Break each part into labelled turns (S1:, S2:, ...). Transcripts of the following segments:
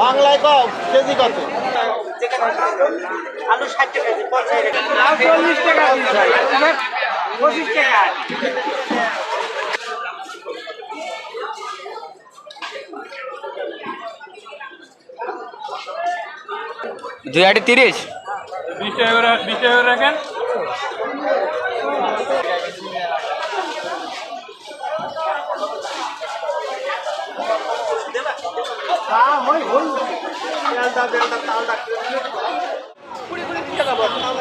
S1: বাংলায় কম কেজি কত?
S2: আলু ষাট টাকা পঞ্চাশ টাকা। চল্লিশ পঁচিশ টাকা।
S3: দুই আটি তিরিশ
S4: রাখেন।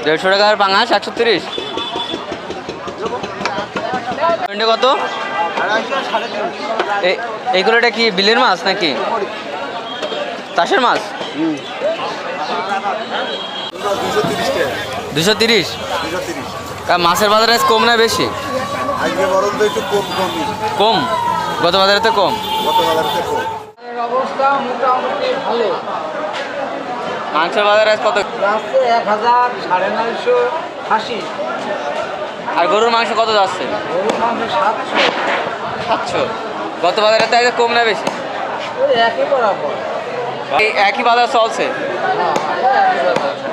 S3: দেড়শো টাকার পাঙাশ একশো তিরিশ। ভেন্ডি কত? এই- এইগুলোটা কি বিলের মাছ নাকি? চাষের মাছ?
S1: দুশো তিরিশ
S3: মাছের বাজারে আজ কম না বেশি?
S1: আজকে বরং একটু কম
S3: গত বাজারে তো কম।
S1: গত বাজার থেকে কম।
S2: অবস্থা মোটামুটি ভালো।
S3: মাংসের বাজারে আজ কত?
S2: আছে এক হাজার সাড়ে নয়শো আশি।
S3: আর গরুর মাংস কত যাচ্ছে?
S2: গরুর মাংস সাতশো।
S3: সাতশো। গত বাজারে তো আজ কম না বেশি।
S2: ওই একই বরাবর।
S3: একই বাজার চলছে?
S2: Gracias.